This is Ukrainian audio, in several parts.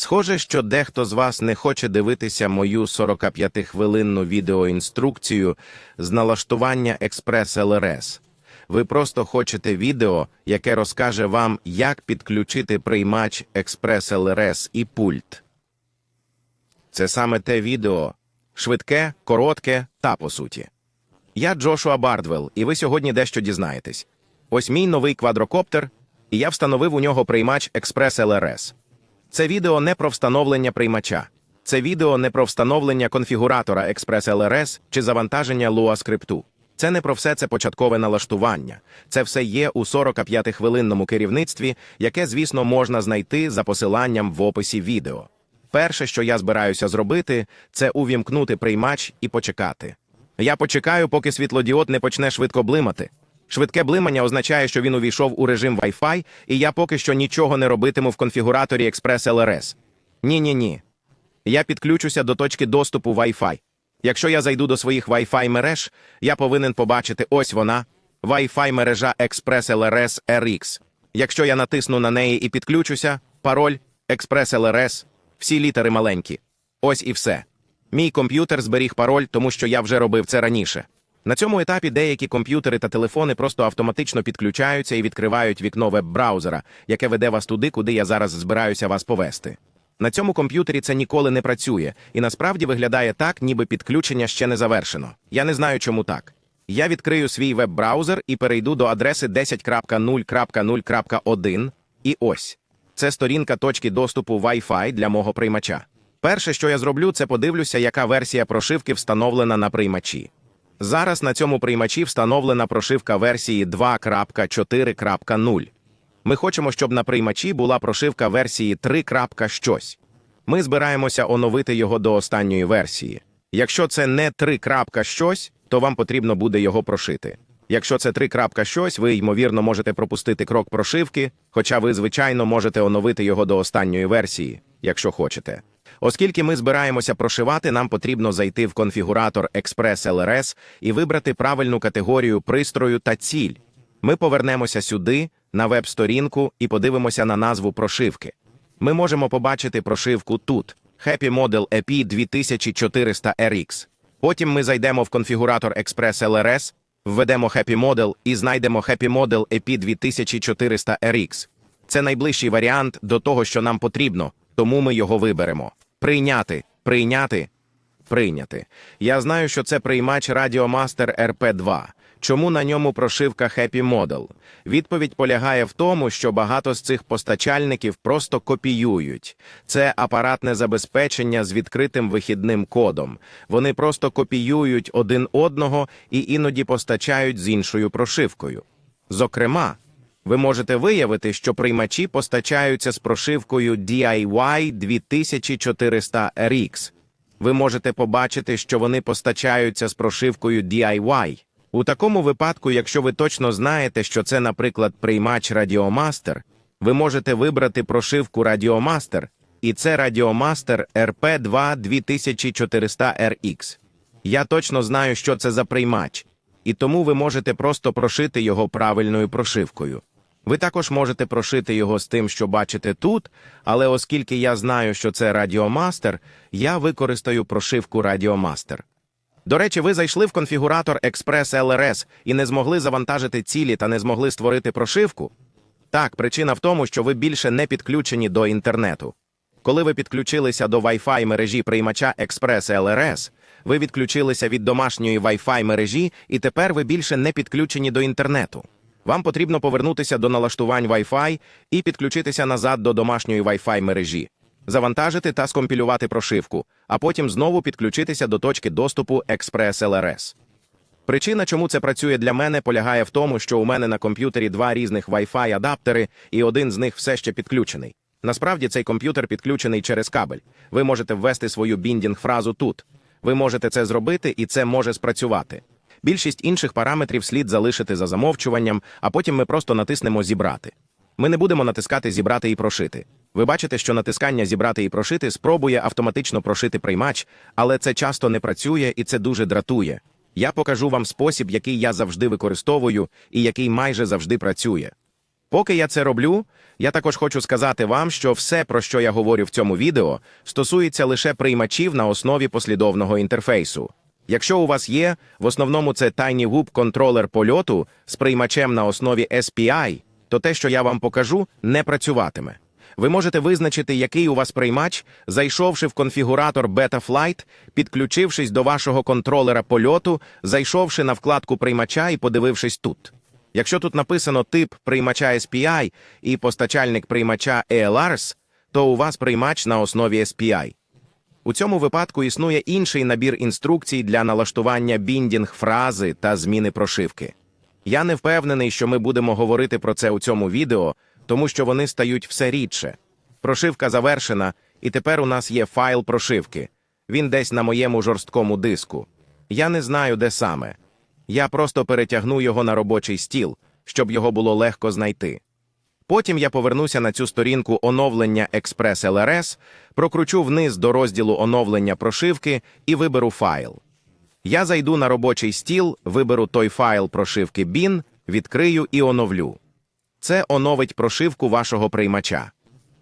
Схоже, що дехто з вас не хоче дивитися мою 45-хвилинну відеоінструкцію з налаштування Експрес ЛРС. Ви просто хочете відео, яке розкаже вам, як підключити приймач Експрес ЛРС і пульт. Це саме те відео. Швидке, коротке та по суті. Я Джошуа Бардвелл, і ви сьогодні дещо дізнаєтесь. Ось мій новий квадрокоптер, і я встановив у нього приймач Експрес ЛРС. Це відео не про встановлення приймача. Це відео не про встановлення конфігуратора Express LRS чи завантаження Lua скрипту. Це не про все це початкове налаштування. Це все є у 45-хвилинному керівництві, яке, звісно, можна знайти за посиланням в описі відео. Перше, що я збираюся зробити, це увімкнути приймач і почекати. Я почекаю, поки світлодіод не почне швидко блимати. Швидке блимання означає, що він увійшов у режим Wi-Fi, і я поки що нічого не робитиму в конфігураторі Express LRS. Ні-ні ні. Я підключуся до точки доступу Wi-Fi. Якщо я зайду до своїх Wi-Fi мереж, я повинен побачити ось вона Wi-Fi мережа Express LRS RX. Якщо я натисну на неї і підключуся, пароль Express LRS, всі літери маленькі. Ось і все. Мій комп'ютер зберіг пароль, тому що я вже робив це раніше. На цьому етапі деякі комп'ютери та телефони просто автоматично підключаються і відкривають вікно веб-браузера, яке веде вас туди, куди я зараз збираюся вас повести. На цьому комп'ютері це ніколи не працює, і насправді виглядає так, ніби підключення ще не завершено. Я не знаю, чому так. Я відкрию свій веб-браузер і перейду до адреси 10.0.0.1, і ось. Це сторінка точки доступу Wi-Fi для мого приймача. Перше, що я зроблю, це подивлюся, яка версія прошивки встановлена на приймачі. Зараз на цьому приймачі встановлена прошивка версії 2.4.0. Ми хочемо, щоб на приймачі була прошивка версії 3. щось. Ми збираємося оновити його до останньої версії. Якщо це не 3. щось, то вам потрібно буде його прошити. Якщо це 3. щось, ви, ймовірно, можете пропустити крок прошивки, хоча ви, звичайно, можете оновити його до останньої версії, якщо хочете. Оскільки ми збираємося прошивати, нам потрібно зайти в конфігуратор Express LRS і вибрати правильну категорію пристрою та ціль. Ми повернемося сюди, на веб-сторінку, і подивимося на назву прошивки. Ми можемо побачити прошивку тут Happy Model EP 2400 RX. Потім ми зайдемо в конфігуратор Express LRS, введемо Happy Model і знайдемо Happy Model EP 2400 RX. Це найближчий варіант до того, що нам потрібно, тому ми його виберемо. Прийняти, прийняти, прийняти. Я знаю, що це приймач Radiomaster RP2. Чому на ньому прошивка Happy Model? Відповідь полягає в тому, що багато з цих постачальників просто копіюють. Це апаратне забезпечення з відкритим вихідним кодом. Вони просто копіюють один одного і іноді постачають з іншою прошивкою. Зокрема, ви можете виявити, що приймачі постачаються з прошивкою DIY 2400 RX. Ви можете побачити, що вони постачаються з прошивкою DIY. У такому випадку, якщо ви точно знаєте, що це, наприклад, приймач Radiomaster, ви можете вибрати прошивку Radiomaster, і це Radiomaster RP2 2400 RX. Я точно знаю, що це за приймач, і тому ви можете просто прошити його правильною прошивкою. Ви також можете прошити його з тим, що бачите тут, але оскільки я знаю, що це Radiomaster, я використаю прошивку Radiomaster. До речі, ви зайшли в конфігуратор Express LRS і не змогли завантажити цілі та не змогли створити прошивку? Так, причина в тому, що ви більше не підключені до інтернету. Коли ви підключилися до Wi-Fi мережі приймача Express LRS, ви відключилися від домашньої Wi-Fi мережі, і тепер ви більше не підключені до інтернету. Вам потрібно повернутися до налаштувань Wi-Fi і підключитися назад до домашньої Wi-Fi мережі, завантажити та скомпілювати прошивку, а потім знову підключитися до точки доступу Express LRS. Причина, чому це працює для мене, полягає в тому, що у мене на комп'ютері два різних Wi-Fi адаптери, і один з них все ще підключений. Насправді цей комп'ютер підключений через кабель. Ви можете ввести свою біндінг-фразу тут. Ви можете це зробити, і це може спрацювати. Більшість інших параметрів слід залишити за замовчуванням, а потім ми просто натиснемо Зібрати. Ми не будемо натискати Зібрати і прошити. Ви бачите, що натискання Зібрати і прошити спробує автоматично прошити приймач, але це часто не працює і це дуже дратує. Я покажу вам спосіб, який я завжди використовую і який майже завжди працює. Поки я це роблю, я також хочу сказати вам, що все, про що я говорю в цьому відео, стосується лише приймачів на основі послідовного інтерфейсу. Якщо у вас є, в основному це TinyWhoop контролер польоту з приймачем на основі SPI, то те, що я вам покажу, не працюватиме. Ви можете визначити, який у вас приймач, зайшовши в конфігуратор Betaflight, підключившись до вашого контролера польоту, зайшовши на вкладку приймача і подивившись тут. Якщо тут написано тип приймача SPI і постачальник приймача ELRS, то у вас приймач на основі SPI. У цьому випадку існує інший набір інструкцій для налаштування біндінг фрази та зміни прошивки. Я не впевнений, що ми будемо говорити про це у цьому відео, тому що вони стають все рідше. Прошивка завершена, і тепер у нас є файл прошивки. Він десь на моєму жорсткому диску. Я не знаю, де саме. Я просто перетягну його на робочий стіл, щоб його було легко знайти. Потім я повернуся на цю сторінку оновлення Express LRS, прокручу вниз до розділу оновлення прошивки і виберу файл. Я зайду на робочий стіл, виберу той файл прошивки BIN, відкрию і оновлю. Це оновить прошивку вашого приймача.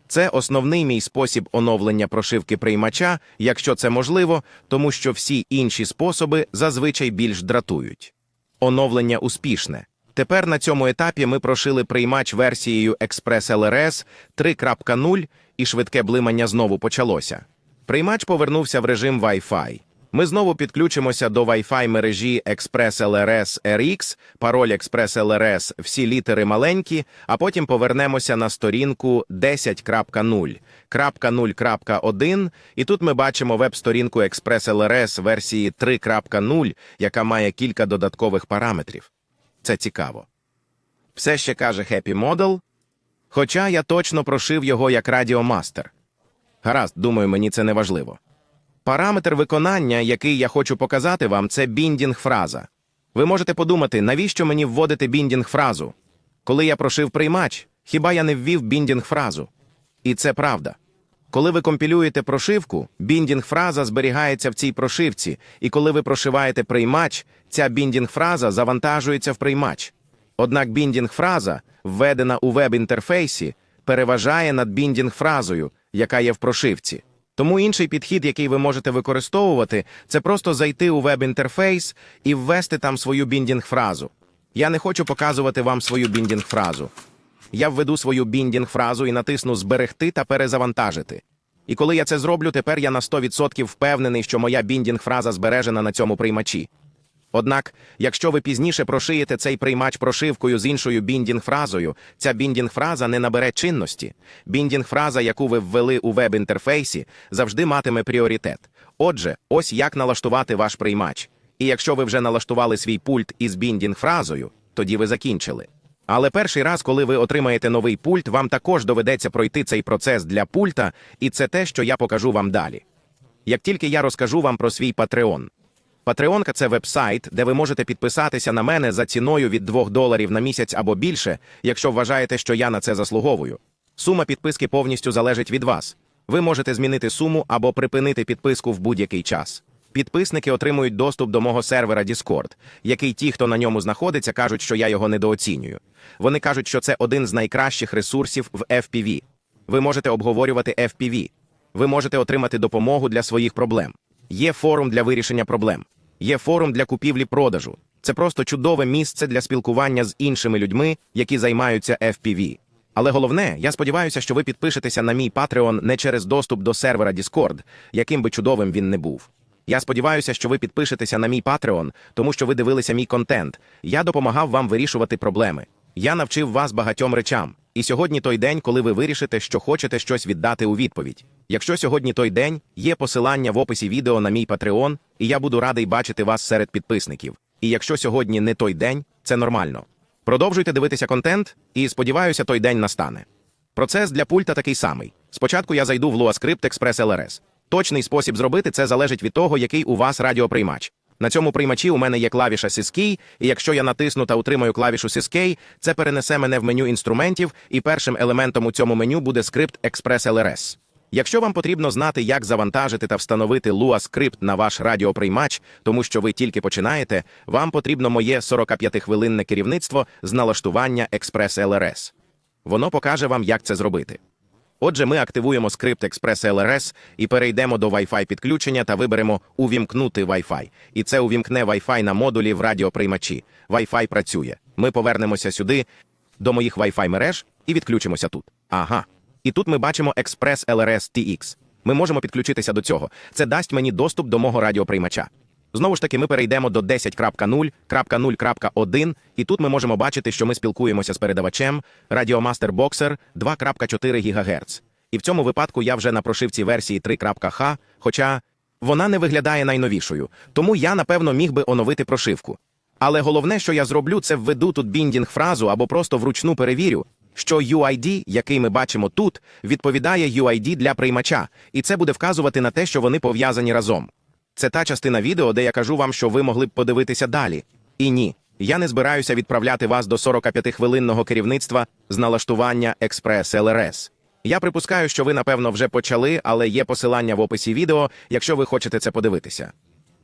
Це основний мій спосіб оновлення прошивки приймача, якщо це можливо, тому що всі інші способи зазвичай більш дратують. Оновлення успішне. Тепер на цьому етапі ми прошили приймач версією Express LRS 3.0 і швидке блимання знову почалося. Приймач повернувся в режим Wi-Fi. Ми знову підключимося до Wi-Fi мережі Express LRS RX, пароль Express LRS, всі літери маленькі, а потім повернемося на сторінку 10.0, 0.1, і тут ми бачимо веб-сторінку Express LRS версії 3.0, яка має кілька додаткових параметрів. Це цікаво. Все ще каже Happy Model, хоча я точно прошив його як радіомастер. Гаразд, думаю, мені це не важливо. Параметр виконання, який я хочу показати вам, це біндінг-фраза. Ви можете подумати, навіщо мені вводити біндінг-фразу? Коли я прошив приймач, хіба я не ввів біндінг-фразу? І це правда. Коли ви компілюєте прошивку, біндінг-фраза зберігається в цій прошивці, і коли ви прошиваєте приймач, ця біндінг-фраза завантажується в приймач. Однак біндінг-фраза, введена у веб-інтерфейсі, переважає над біндінг-фразою, яка є в прошивці. Тому інший підхід, який ви можете використовувати, це просто зайти у веб-інтерфейс і ввести там свою біндінг-фразу. Я не хочу показувати вам свою біндінг-фразу. Я введу свою біндінг-фразу і натисну Зберегти та перезавантажити. І коли я це зроблю, тепер я на 100% впевнений, що моя біндінг-фраза збережена на цьому приймачі. Однак, якщо ви пізніше прошиєте цей приймач прошивкою з іншою біндінг-фразою, ця біндінг-фраза не набере чинності. Біндінг-фраза, яку ви ввели у веб-інтерфейсі, завжди матиме пріоритет. Отже, ось як налаштувати ваш приймач. І якщо ви вже налаштували свій пульт із біндінг-фразою, тоді ви закінчили. Але перший раз, коли ви отримаєте новий пульт, вам також доведеться пройти цей процес для пульта, і це те, що я покажу вам далі. Як тільки я розкажу вам про свій Patreon. Патреонка це веб-сайт, де ви можете підписатися на мене за ціною від 2 доларів на місяць або більше, якщо вважаєте, що я на це заслуговую. Сума підписки повністю залежить від вас. Ви можете змінити суму або припинити підписку в будь-який час. Підписники отримують доступ до мого сервера Discord, який ті, хто на ньому знаходиться, кажуть, що я його недооцінюю. Вони кажуть, що це один з найкращих ресурсів в FPV. Ви можете обговорювати FPV. Ви можете отримати допомогу для своїх проблем. Є форум для вирішення проблем. Є форум для купівлі-продажу. Це просто чудове місце для спілкування з іншими людьми, які займаються FPV. Але головне, я сподіваюся, що ви підпишетеся на мій Patreon не через доступ до сервера Discord, яким би чудовим він не був. Я сподіваюся, що ви підпишетеся на мій Patreon, тому що ви дивилися мій контент. Я допомагав вам вирішувати проблеми. Я навчив вас багатьом речам. І сьогодні той день, коли ви вирішите, що хочете щось віддати у відповідь. Якщо сьогодні той день, є посилання в описі відео на мій Patreon, і я буду радий бачити вас серед підписників. І якщо сьогодні не той день, це нормально. Продовжуйте дивитися контент, і сподіваюся, той день настане. Процес для пульта такий самий. Спочатку я зайду в LuaScript Express LRS. Точний спосіб зробити це залежить від того, який у вас радіоприймач. На цьому приймачі у мене є клавіша Syskey, і якщо я натисну та утримаю клавішу Syskey, це перенесе мене в меню інструментів, і першим елементом у цьому меню буде скрипт Express LRS. Якщо вам потрібно знати, як завантажити та встановити Lua скрипт на ваш радіоприймач, тому що ви тільки починаєте, вам потрібно моє 45-хвилинне керівництво з налаштування Express LRS. Воно покаже вам, як це зробити. Отже, ми активуємо скрипт Express LRS і перейдемо до Wi-Fi підключення та виберемо Увімкнути Wi-Fi. І це увімкне Wi-Fi на модулі в радіоприймачі. Wi-Fi працює. Ми повернемося сюди до моїх Wi-Fi мереж і відключимося тут. Ага. І тут ми бачимо Express LRS TX. Ми можемо підключитися до цього. Це дасть мені доступ до мого радіоприймача. Знову ж таки, ми перейдемо до 10.0.0.1, і тут ми можемо бачити, що ми спілкуємося з передавачем Radiomaster Boxer 2.4 ГГц. І в цьому випадку я вже на прошивці версії 3.H, хоча вона не виглядає найновішою, тому я, напевно, міг би оновити прошивку. Але головне, що я зроблю, це введу тут біндінг фразу або просто вручну перевірю, що UID, який ми бачимо тут, відповідає UID для приймача, і це буде вказувати на те, що вони пов'язані разом. Це та частина відео, де я кажу вам, що ви могли б подивитися далі. І ні, я не збираюся відправляти вас до 45-хвилинного керівництва з налаштування Express LRS. Я припускаю, що ви, напевно, вже почали, але є посилання в описі відео, якщо ви хочете це подивитися.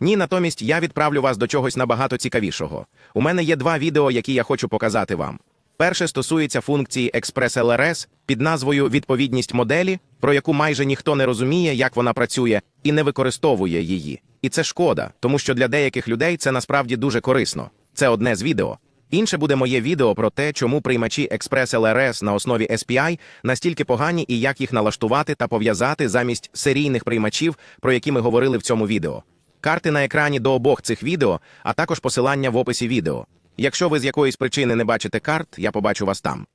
Ні, натомість я відправлю вас до чогось набагато цікавішого. У мене є два відео, які я хочу показати вам. Перше стосується функції Express LRS під назвою Відповідність моделі, про яку майже ніхто не розуміє, як вона працює, і не використовує її. І це шкода, тому що для деяких людей це насправді дуже корисно. Це одне з відео. Інше буде моє відео про те, чому приймачі Express LRS на основі SPI настільки погані і як їх налаштувати та пов'язати замість серійних приймачів, про які ми говорили в цьому відео. Карти на екрані до обох цих відео, а також посилання в описі відео. Якщо ви з якоїсь причини не бачите карт, я побачу вас там.